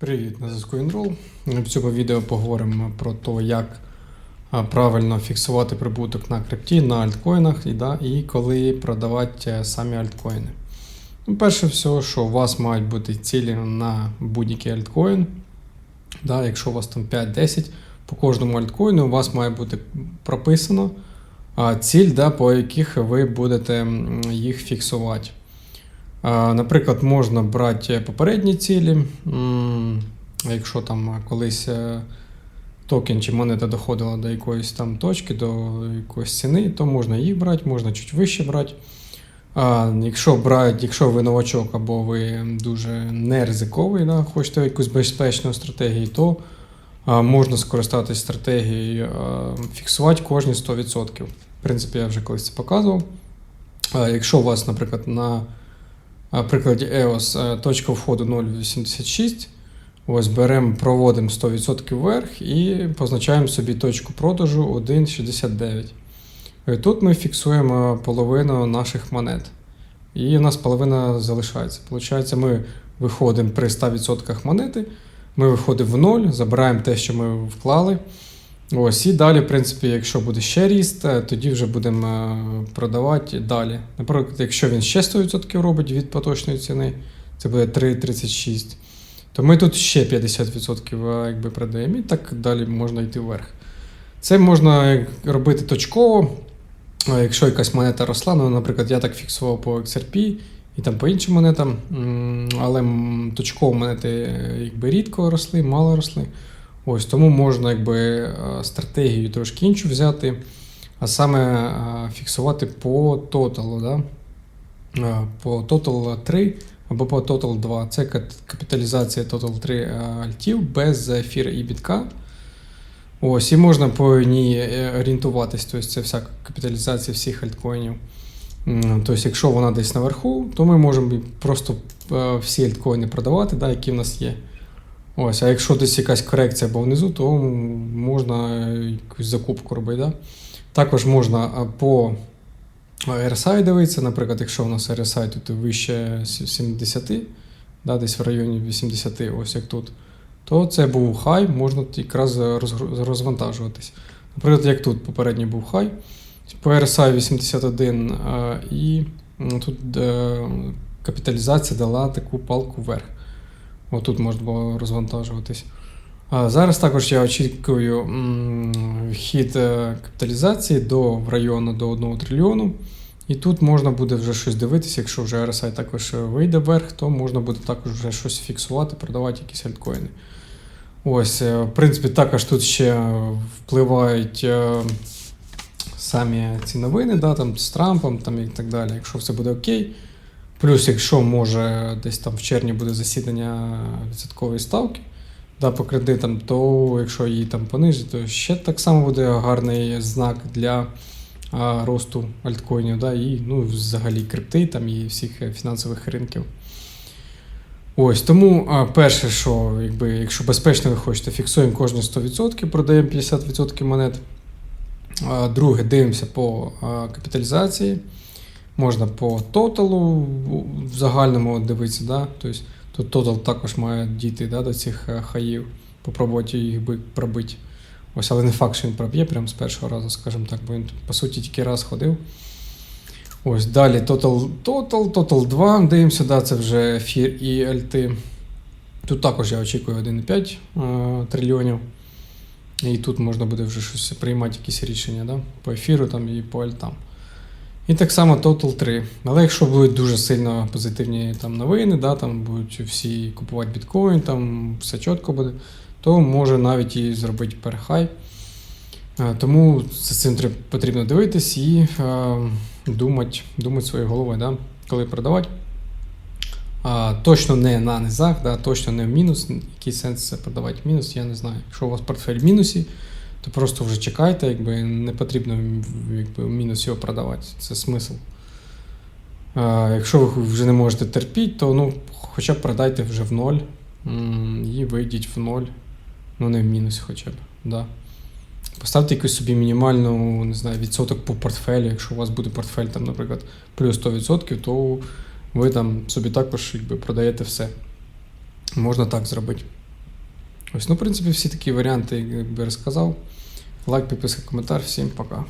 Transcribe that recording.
Привіт, на зв'язку Інрол. В цьому відео поговоримо про те, як правильно фіксувати прибуток на крипті, на альткоїнах і, да, і коли продавати е, самі альткоїни. Ну, перше всього, що у вас мають бути цілі на будь-який альткоін. Да, якщо у вас там 5-10, по кожному альткоїну у вас має бути прописано ціль, да, по яких ви будете їх фіксувати. Наприклад, можна брати попередні цілі. Якщо там колись е, токен чи монета доходила до якоїсь там точки, до якоїсь ціни, то можна їх брати, можна чуть вище брати. А, якщо брати, якщо ви новачок або ви дуже не ризиковий, да, хочете якусь безпечну стратегію, то а, можна скористатися стратегією а, фіксувати кожні 100%. В принципі, я вже колись це показував. А, якщо у вас, наприклад, на прикладі EOS точка входу 0,86. Ось беремо, проводимо 100% вверх і позначаємо собі точку продажу 1,69. І Тут ми фіксуємо половину наших монет. І у нас половина залишається. Получається, ми виходимо при 100% монети, ми виходимо в ноль, забираємо те, що ми вклали. Ось, і далі, в принципі, якщо буде ще ріст, е, тоді вже будемо е, продавати далі. Наприклад, якщо він ще 100% робить від поточної ціни, це буде 3,36, то ми тут ще 50% е, якби продаємо, і так далі можна йти вверх. Це можна робити точково. Якщо якась монета росла, ну, наприклад, я так фіксував по XRP і там по іншим монетам, але точково монети якби рідко росли, мало росли. Ось тому можна якби е, стратегію трошки іншу взяти, а саме е, фіксувати по тоталу. Да? Е, По total 3 або по total 2. Це капіталізація total 3 е, альтів без ефіра і бітка. Ось, і можна по ній орієнтуватись, тобто це вся капіталізація всіх альткоїнів. Тобто, якщо вона десь наверху, то ми можемо просто всі альткоїни продавати, да, які в нас є. Ось, а якщо десь якась корекція або внизу, то можна якусь закупку робити. Да? Також можна по RSI дивитися, наприклад, якщо у нас RSI тут вище 70, да, десь в районі 80, ось як тут, то це був хай, можна якраз розвантажуватись. Наприклад, як тут попередній був хай, по RSI 81 і тут е, капіталізація дала таку палку вверх. Отут можна було розвантажуватись. Зараз також я очікую м, вхід е, капіталізації до району до 1 трильйону. І тут можна буде вже щось дивитися, якщо вже RSI також вийде вверх, то можна буде також вже щось фіксувати, продавати якісь альткоїни. Ось, е, в принципі, також тут ще впливають е, самі ці новини, да, там, з Трампом там, і так далі, якщо все буде окей. Плюс, якщо може десь там в червні буде засідання відсоткової ставки да, по кредитам, то якщо її там понижить, то ще так само буде гарний знак для а, росту альткоїнів, да, і ну, взагалі крипти там, і всіх фінансових ринків. Ось тому а, перше, що якби, якщо безпечно ви хочете, фіксуємо кожні 100%, продаємо 50% монет. А, друге, дивимося по а, капіталізації. Можна по тоталу в загальному дивитися, да? тобто тут тотал також має дійти да, до цих е, хаїв, попробувати їх би пробити. Ось, але не факт, що він проб'є прямо з першого разу, скажімо так, бо він по суті тільки раз ходив. Ось далі Total, Total, Total 2, дивимося, да, це вже ефір і альти. Тут також я очікую 1,5 е, трильйонів. І тут можна буде вже щось приймати якісь рішення да? по ефіру там, і по альтам. І так само Total 3. Але якщо будуть дуже сильно позитивні там, новини, да, там будуть всі купувати біткоін, там все чітко буде, то може навіть і зробити перехай. Е, Тому за цим потрібно дивитись і е, думати, думати своєю головою, да, коли продавати. А, точно не на низах, да, точно не в мінус. Який сенс це продавати в мінус, я не знаю. Якщо у вас портфель в мінусі, то просто вже чекайте, якби не потрібно якби, мінус його продавати. Це смисл. А, якщо ви вже не можете терпіти, то ну, хоча б продайте вже в ноль і вийдіть в ноль. Ну, не в мінус хоча б. Да. Поставте якусь собі мінімальну не знаю, відсоток по портфелю. Якщо у вас буде портфель, там, наприклад, плюс 100%, то ви там собі також якби, продаєте все. Можна так зробити. Ось, ну, в принципі, всі такі варіанти, як би розказав. Лайк, підписка, коментар. Всім пока.